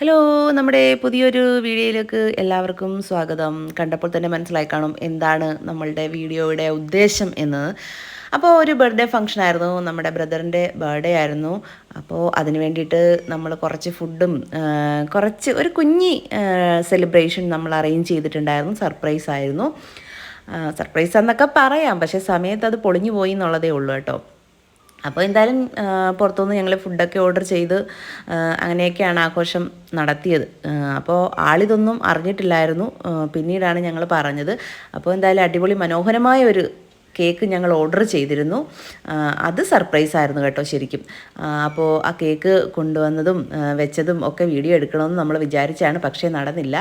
Hello നമ്മുടെ പുതിയൊരു വീഡിയോയിലേക്ക് എല്ലാവർക്കും സ്വാഗതം. കണ്ടപ്പോൾ തന്നെ മനസ്സിലായി കാണും എന്താണ് നമ്മളുടെ വീഡിയോയുടെ ഉദ്ദേശം എന്ന്. അപ്പോൾ ഒരു ബർത്ത്ഡേ ഫംഗ്ഷൻ ആയിരുന്നു നമ്മുടെ ബ്രദറിന്റെ ബർത്ത്ഡേ ആയിരുന്നു. അപ്പോൾ അതിന് വേണ്ടിയിട്ട് നമ്മൾ കുറച്ച് ഫുഡും കുറച്ച് ഒരു കുഞ്ഞി സെലിബ്രേഷൻ നമ്മൾ അറേഞ്ച് ചെയ്തിട്ടുണ്ടായിരുന്നു. സർപ്രൈസ് ആയിരുന്നു. സർപ്രൈസ് എന്നൊക്കെ പറയാം പക്ഷേ സമയത്ത് അത് പൊളിഞ്ഞു പോയി എന്നുള്ളതേ ഉള്ളൂ കേട്ടോ. അപ്പോൾ എന്തായാലും പുറത്തുനിന്ന് ഞങ്ങൾ ഫുഡൊക്കെ ഓർഡർ ചെയ്ത് അങ്ങനെയൊക്കെയാണ് ആഘോഷം നടത്തിയത്. അപ്പോൾ ആളിതൊന്നും അറിഞ്ഞിട്ടില്ലായിരുന്നു. പിന്നീടാണ് ഞങ്ങൾ പറഞ്ഞത്. അപ്പോൾ എന്തായാലും അടിപൊളി മനോഹരമായ ഒരു കേക്ക് ഞങ്ങൾ ഓർഡർ ചെയ്തിരുന്നു. അത് സർപ്രൈസ് ആയിരുന്നു കേട്ടോ ശരിക്കും. അപ്പോൾ ആ കേക്ക് കൊണ്ടുവന്നതും വെച്ചതും ഒക്കെ വീഡിയോ എടുക്കണമെന്ന് നമ്മൾ വിചാരിച്ചാണ് പക്ഷേ നടന്നില്ല.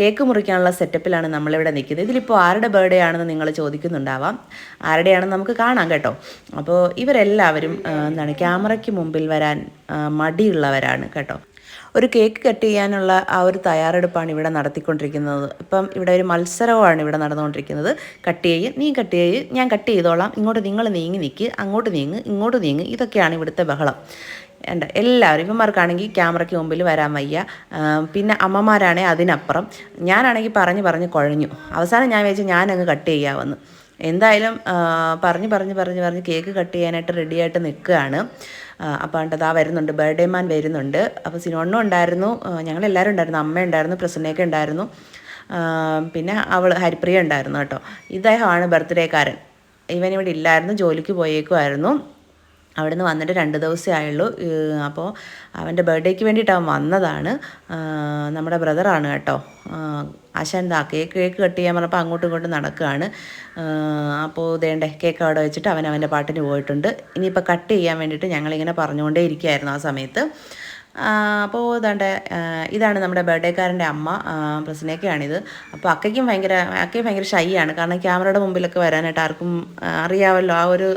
കേക്ക് മുറിക്കാനുള്ള സെറ്റപ്പിലാണ് നമ്മളിവിടെ നിൽക്കുന്നത്. ഇതിലിപ്പോൾ ആരുടെ ബർത്ത്ഡേ ആണെന്ന് നിങ്ങൾ ചോദിക്കുന്നുണ്ടാവാം. ആരുടെയാണെന്ന് നമുക്ക് കാണാം കേട്ടോ. അപ്പോൾ ഇവരെല്ലാവരും എന്താണ് ക്യാമറയ്ക്ക് മുമ്പിൽ വരാൻ മടിയുള്ളവരാണ് കേട്ടോ. ഒരു കേക്ക് കട്ട് ചെയ്യാനുള്ള ആ ഒരു തയ്യാറെടുപ്പാണ് ഇവിടെ നടത്തിക്കൊണ്ടിരിക്കുന്നത്. ഇപ്പം ഇവിടെ ഒരു മത്സരമാണ് ഇവിടെ നടന്നുകൊണ്ടിരിക്കുന്നത്. കട്ട് ചെയ്യ് നീ കട്ട് ചെയ്യ് ഞാൻ കട്ട് ചെയ്തോളാം. ഇങ്ങോട്ട് നിങ്ങൾ നീങ്ങി നിൽക്ക് അങ്ങോട്ട് നീങ്ങ് ഇങ്ങോട്ട് നീങ്ങ്. ഇതൊക്കെയാണ് ഇവിടുത്തെ ബഹളം. ഉണ്ട് എല്ലാവരും ഇവന്മാർക്കാണെങ്കിൽ ക്യാമറയ്ക്ക് മുമ്പിൽ വരാൻ വയ്യ. പിന്നെ അമ്മമാരാണെങ്കിൽ അതിനപ്പുറം. ഞാനാണെങ്കിൽ പറഞ്ഞ് പറഞ്ഞ് കുഴഞ്ഞു. അവസാനം ഞാൻ വിചാരിച്ചു ഞാനങ്ങ് കട്ട് ചെയ്യാമെന്ന്. എന്തായാലും പറഞ്ഞ് പറഞ്ഞ് പറഞ്ഞ് പറഞ്ഞ് കേക്ക് കട്ട് ചെയ്യാനായിട്ട് റെഡിയായിട്ട് നിൽക്കുകയാണ്. അപ്പോൾ കണ്ടത് വരുന്നുണ്ട് ബർത്ത്ഡേ മാൻ വരുന്നുണ്ട്. അപ്പോൾ സിനോണ്ണും ഉണ്ടായിരുന്നു ഞങ്ങളെല്ലാവരും ഉണ്ടായിരുന്നു അമ്മ ഉണ്ടായിരുന്നു പ്രസന്നയൊക്കെ ഉണ്ടായിരുന്നു. പിന്നെ അവൾ ഹരിപ്രിയ ഉണ്ടായിരുന്നു കേട്ടോ. ഇദ്ദേഹമാണ് ബർത്ത്ഡേക്കാരൻ ഇവൻ ഇവിടെ ഇല്ലായിരുന്നു ജോലിക്ക് പോയേക്കുമായിരുന്നു അവിടുന്ന് വന്നിട്ട് രണ്ട് ദിവസമേ ആയുള്ളൂ. അപ്പോൾ അവന്റെ ബർത്ത്ഡേക്ക് വേണ്ടിയിട്ട് അവൻ വന്നതാണ്. നമ്മുടെ ബ്രദറാണ് കേട്ടോ. ആശാൻ ദാ കേക്ക് കേക്ക് കട്ട് ചെയ്യാൻ പറഞ്ഞപ്പോൾ അങ്ങോട്ടും ഇങ്ങോട്ടും നടക്കുകയാണ്. അപ്പോൾ ഇതേണ്ടേ കേക്ക് അവിടെ വെച്ചിട്ട് അവൻ അവന്റെ പാട്ടിന് പോയിട്ടുണ്ട്. ഇനിയിപ്പോൾ കട്ട് ചെയ്യാൻ വേണ്ടിയിട്ട് ഞങ്ങളിങ്ങനെ പറഞ്ഞുകൊണ്ടേ ഇരിക്കുകയായിരുന്നു ആ സമയത്ത്. അപ്പോൾ ഇതാണ്ട് ഇതാണ് നമ്മുടെ ബർത്ത്ഡേക്കാരന്റെ അമ്മ പ്രസനയൊക്കെയാണിത് അപ്പോൾ അക്കയ്ക്കും ഭയങ്കര അക്കയും ഭയങ്കര ഷൈ ആണ് കാരണം ക്യാമറയുടെ മുമ്പിലൊക്കെ വരാനായിട്ട് ആർക്കും അറിയാമല്ലോ ആ ഒരു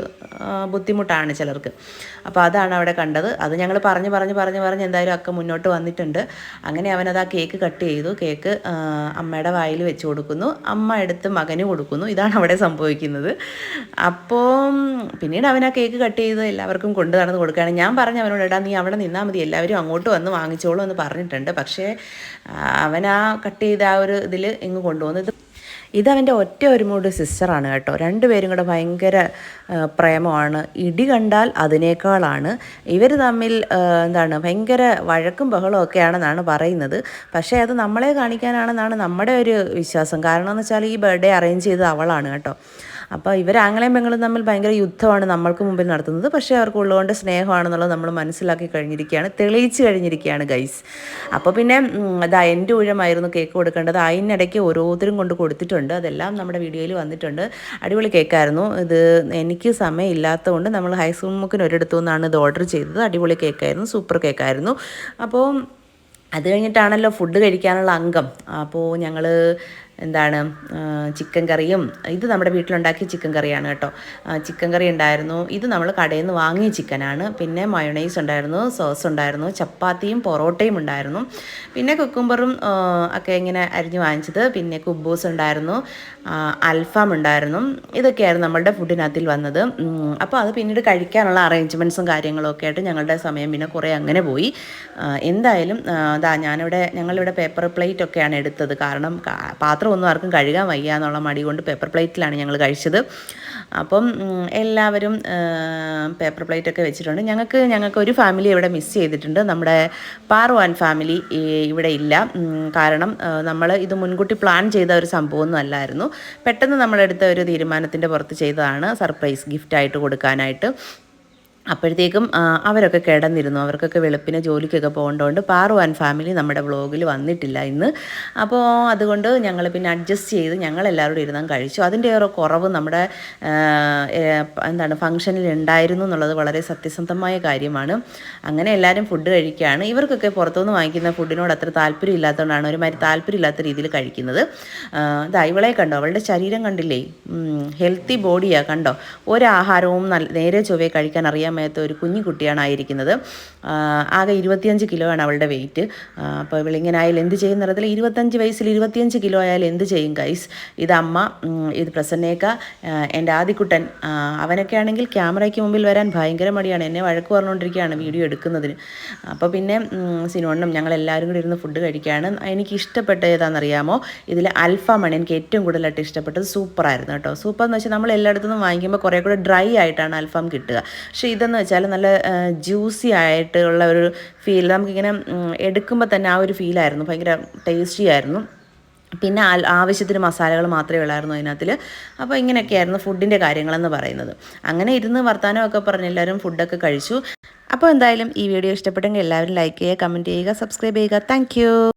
ബുദ്ധിമുട്ടാണ് ചിലർക്ക്. അപ്പോൾ അതാണ് അവിടെ കണ്ടത്. അത് ഞങ്ങൾ പറഞ്ഞ് പറഞ്ഞ് പറഞ്ഞ് പറഞ്ഞ് എന്തായാലും അക്ക മുന്നോട്ട് വന്നിട്ടുണ്ട്. അങ്ങനെ അവനത് ആ കേക്ക് കട്ട് ചെയ്തു. കേക്ക് അമ്മയുടെ വായിൽ വെച്ച് കൊടുക്കുന്നു. അമ്മ എടുത്ത് മകന് കൊടുക്കുന്നു. ഇതാണ് അവിടെ സംഭവിക്കുന്നത്. അപ്പോൾ പിന്നീട് അവൻ ആ കേക്ക് കട്ട് ചെയ്ത് എല്ലാവർക്കും കൊണ്ടു നടന്ന് കൊടുക്കുകയാണ്. ഞാൻ പറഞ്ഞു അവനോട് എടാ നീ അവിടെ നിന്നാൽ മതി. എല്ലാവരും അങ്ങോട്ട് വന്ന് വാങ്ങിച്ചോളൂ എന്ന് പറഞ്ഞിട്ടുണ്ട്. പക്ഷേ അവൻ ആ കട്ട് ചെയ്ത ആ ഒരു ഇതിൽ ഇങ്ങ് കൊണ്ടുപോകുന്നത് ഇത് ഇതവന്റെ ഒറ്റ ഒരു മൂട് സിസ്റ്ററാണ് കേട്ടോ. രണ്ടുപേരും കൂടെ ഭയങ്കര പ്രേമമാണ്. ഇടി കണ്ടാൽ അതിനേക്കാളാണ്. ഇവർ തമ്മിൽ എന്താണ് ഭയങ്കര വഴക്കും ബഹളവും ഒക്കെയാണെന്നാണ് പറയുന്നത്. പക്ഷേ അത് നമ്മളെ കാണിക്കാനാണെന്നാണ് നമ്മുടെ ഒരു വിശ്വാസം. കാരണം എന്ന് വെച്ചാൽ ഈ ബർത്ത്ഡേ അറേഞ്ച് ചെയ്തത് അവളാണ് കേട്ടോ. അപ്പോൾ ഇവർ ആംഗ്ലയും പെങ്ങളും തമ്മിൽ ഭയങ്കര യുദ്ധമാണ് നമ്മൾക്ക് മുമ്പിൽ നടത്തുന്നത്. പക്ഷേ അവർക്ക് ഉള്ളതുകൊണ്ട് സ്നേഹമാണെന്നുള്ളത് നമ്മൾ മനസ്സിലാക്കി കഴിഞ്ഞിരിക്കുകയാണ്. തെളിയിച്ച് കഴിഞ്ഞിരിക്കുകയാണ് ഗൈസ് അപ്പോൾ പിന്നെ അതാ എന്റെ ഊഴമായിരുന്നു കേക്ക് കൊടുക്കേണ്ടത്. അതിനിടയ്ക്ക് ഓരോരുത്തരും കൊണ്ട് കൊടുത്തിട്ടുണ്ട്. അതെല്ലാം നമ്മുടെ വീഡിയോയിൽ വന്നിട്ടുണ്ട്. അടിപൊളി കേക്കായിരുന്നു. ഇത് എനിക്ക് സമയമില്ലാത്തതുകൊണ്ട് നമ്മൾ ഹൈസ്കൂൾ മുക്കിന് ഒരിടത്തു നിന്നാണ് ഇത് ഓർഡർ ചെയ്തത്. അടിപൊളി കേക്കായിരുന്നു സൂപ്പർ കേക്കായിരുന്നു. അപ്പോൾ അത് കഴിഞ്ഞിട്ടാണല്ലോ ഫുഡ് കഴിക്കാനുള്ള അംഗം. അപ്പോൾ ഞങ്ങൾ എന്താണ് ചിക്കൻ കറിയും ഇത് നമ്മുടെ വീട്ടിലുണ്ടാക്കിയ ചിക്കൻ കറിയാണ് കേട്ടോ. ചിക്കൻ കറി ഉണ്ടായിരുന്നു. ഇത് നമ്മൾ കടയിൽ നിന്ന് വാങ്ങിയ ചിക്കനാണ്. പിന്നെ മയോണൈസ് ഉണ്ടായിരുന്നു സോസ് ഉണ്ടായിരുന്നു ചപ്പാത്തിയും പൊറോട്ടയും ഉണ്ടായിരുന്നു. പിന്നെ കുക്കുംബറും ഒക്കെ ഇങ്ങനെ അരിഞ്ഞ് വാങ്ങിച്ചത്. പിന്നെ കുബൂസ് ഉണ്ടായിരുന്നു അൽഫാം ഉണ്ടായിരുന്നു. ഇതൊക്കെയായിരുന്നു നമ്മളുടെ ഫുഡിനകത്തിൽ വന്നത്. അപ്പോൾ അത് പിന്നീട് കഴിക്കാനുള്ള അറേഞ്ച്മെന്റ്സും കാര്യങ്ങളും ഒക്കെ ആയിട്ട് ഞങ്ങളുടെ സമയം പിന്നെ കുറേ അങ്ങനെ പോയി. എന്തായാലും അതാ ഞാനിവിടെ ഞങ്ങളിവിടെ പേപ്പർ പ്ലേറ്റ് ഒക്കെയാണ് എടുത്തത്. കാരണം കാ- പാത്രമൊന്നും ആർക്കും കഴുകാൻ വയ്യ എന്നുള്ള മടി കൊണ്ട് പേപ്പർ പ്ലേറ്റിലാണ് ഞങ്ങൾ കഴിച്ചത്. അപ്പം എല്ലാവരും പേപ്പർ പ്ലേറ്റൊക്കെ വെച്ചിട്ടുണ്ട്. ഞങ്ങൾക്ക് ഞങ്ങൾക്ക് ഒരു ഫാമിലി ഇവിടെ മിസ് ചെയ്തിട്ടുണ്ട്. നമ്മുടെ പാർവാൻ ഫാമിലി ഇവിടെ ഇല്ല. കാരണം നമ്മൾ ഇത് മുൻകൂട്ടി പ്ലാൻ ചെയ്ത ഒരു സംഭവമൊന്നും അല്ലായിരുന്നു. പെട്ടെന്ന് നമ്മളെടുത്ത ഒരു തീരുമാനത്തിന്റെ പുറത്ത് ചെയ്തതാണ് സർപ്രൈസ് ഗിഫ്റ്റായിട്ട് കൊടുക്കാനായിട്ട്. അപ്പോഴത്തേക്കും അവരൊക്കെ കിടന്നിരുന്നു. അവർക്കൊക്കെ വെളുപ്പിന് ജോലിക്കൊക്കെ പോകേണ്ടതുകൊണ്ട് പാറു ആൻഡ് ഫാമിലി നമ്മുടെ വ്ളോഗിൽ വന്നിട്ടില്ല ഇന്ന്. അപ്പോൾ അതുകൊണ്ട് ഞങ്ങൾ പിന്നെ അഡ്ജസ്റ്റ് ചെയ്ത് ഞങ്ങൾ എല്ലാവരോടും ഇരുന്നാൽ കഴിച്ചു. അതിന്റെ ഒരു കുറവ് നമ്മുടെ എന്താണ് ഫംഗ്ഷനിൽ ഉണ്ടായിരുന്നു എന്നുള്ളത് വളരെ സത്യസന്ധമായ കാര്യമാണ്. അങ്ങനെ എല്ലാവരും ഫുഡ് കഴിക്കുകയാണ്. ഇവർക്കൊക്കെ പുറത്തുനിന്ന് വാങ്ങിക്കുന്ന ഫുഡിനോട് അത്ര താല്പര്യം ഇല്ലാത്തതുകൊണ്ടാണ് ഒരുമാതിരി താല്പര്യമില്ലാത്ത രീതിയിൽ കഴിക്കുന്നത്. ഇതാ ഇവളെ കണ്ടോ? അവളുടെ ശരീരം കണ്ടില്ലേ? ഹെൽത്തി ബോഡിയാണ് കണ്ടോ? ഒരാഹാരവും നല്ല നേരെ ചൊവ്വേ കഴിക്കാൻ അറിയാൻ സമയത്ത് ഒരു കുഞ്ഞു കുട്ടിയാണ് ആയിരിക്കുന്നത് ആകെ ഇരുപത്തിയഞ്ച് കിലോ ആണ് അവളുടെ വെയിറ്റ് അപ്പോൾ ഇവളിങ്ങനെ ആയാൽ എന്ത് ചെയ്യും തരത്തിൽ ഇരുപത്തഞ്ച് വയസ്സിൽ ഇരുപത്തിയഞ്ച് കിലോ ആയാൽ എന്ത് ചെയ്യും ഗൈസ് ഇത് അമ്മ ഇത് പ്രസന്നേക്ക എന്റെ ആദിക്കുട്ടൻ. അവനൊക്കെ ആണെങ്കിൽ ക്യാമറയ്ക്ക് മുമ്പിൽ വരാൻ ഭയങ്കര മടിയാണ്. എന്നെ വഴക്ക് പറഞ്ഞുകൊണ്ടിരിക്കുകയാണ് വീഡിയോ എടുക്കുന്നതിന്. അപ്പോൾ പിന്നെ സിനോണ്ണും ഞങ്ങൾ എല്ലാവരും കൂടി ഇരുന്ന് ഫുഡ് കഴിക്കുകയാണ് എനിക്ക് ഇഷ്ടപ്പെട്ട ഏതാണെന്നറിയാമോ? ഇതിൽ അൽഫാമാണ് എനിക്ക് ഏറ്റവും കൂടുതലായിട്ട് ഇഷ്ടപ്പെട്ടത്. സൂപ്പറായിരുന്നു കേട്ടോ. സൂപ്പർ എന്ന് വെച്ചാൽ നമ്മൾ എല്ലായിടത്തുനിന്നും വാങ്ങിക്കുമ്പോൾ കുറേ കൂടെ ഡ്രൈ ആയിട്ടാണ് അൽഫാം കിട്ടുക. പക്ഷേ ഇതെന്ന് വെച്ചാൽ നല്ല ജ്യൂസി ആയിട്ടുള്ള ഒരു ഫീൽ നമുക്കിങ്ങനെ എടുക്കുമ്പോൾ തന്നെ ആ ഒരു ഫീലായിരുന്നു ഭയങ്കര ടേസ്റ്റി ആയിരുന്നു. പിന്നെ ആവശ്യത്തിന് മസാലകൾ മാത്രമേ ഉള്ളായിരുന്നു അതിനകത്തിൽ അപ്പോൾ ഇങ്ങനെയൊക്കെയായിരുന്നു ഫുഡിന്റെ കാര്യങ്ങളെന്ന് പറയുന്നത്. അങ്ങനെ ഇരുന്ന് വർത്തമാനമൊക്കെ പറഞ്ഞ് എല്ലാവരും ഫുഡൊക്കെ കഴിച്ചു. അപ്പോൾ എന്തായാലും ഈ വീഡിയോ ഇഷ്ടപ്പെട്ടെങ്കിൽ എല്ലാവരും ലൈക്ക് ചെയ്യുക കമന്റ് ചെയ്യുക സബ്സ്ക്രൈബ് ചെയ്യുക. താങ്ക്